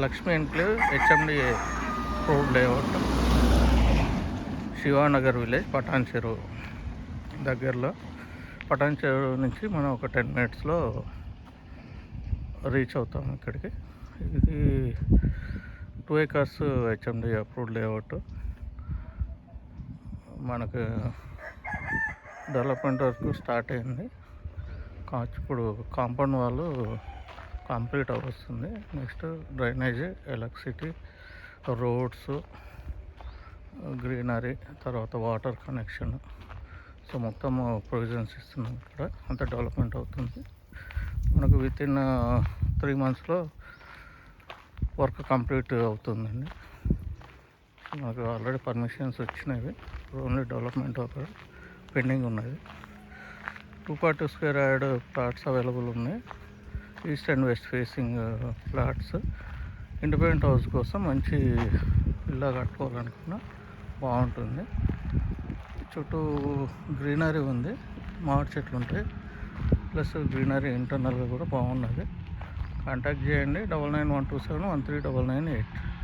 Lakshmi enclave HMD road layout Shivanagar village Patancheru దగ్గరలో. పటాన్ చెరువు నుంచి మనం ఒక టెన్ మినిట్స్లో రీచ్ అవుతాం ఇక్కడికి. ఇది two acres HMD approved layout. మనకు డెవలప్మెంట్ వర్క్ స్టార్ట్ అయింది. కాచ్ ఇప్పుడు కాంపౌండ్ వాళ్ళు కంప్లీట్ అవుతుంది next drainage electricity roads greenery తర్వాత వాటర్ కనెక్షన్. సో మొత్తం ప్రొవిజన్స్ ఇస్తున్నాం ఇక్కడ. అంత డెవలప్మెంట్ అవుతుంది. మనకు విత్ ఇన్ త్రీ మంత్స్లో వర్క్ కంప్లీట్ అవుతుందండి. మనకు ఆల్రెడీ పర్మిషన్స్ వచ్చినవి. ఓన్లీ డెవలప్మెంట్ ఒక పెండింగ్ ఉన్నది. Two party square yard plots available ఉన్నాయి. East and west facing plots independent house కోసం మంచి ఇల్లా కట్టుకోవాలనుకున్నా బాగుంటుంది. చుట్టూ గ్రీనరీ ఉంది మామిడి చెట్లు ఉంటాయి. ప్లస్ గ్రీనరీ ఇంటర్నల్గా కూడా బాగున్నది. కాంటాక్ట్ చేయండి double nine one two seven one three double nine eight.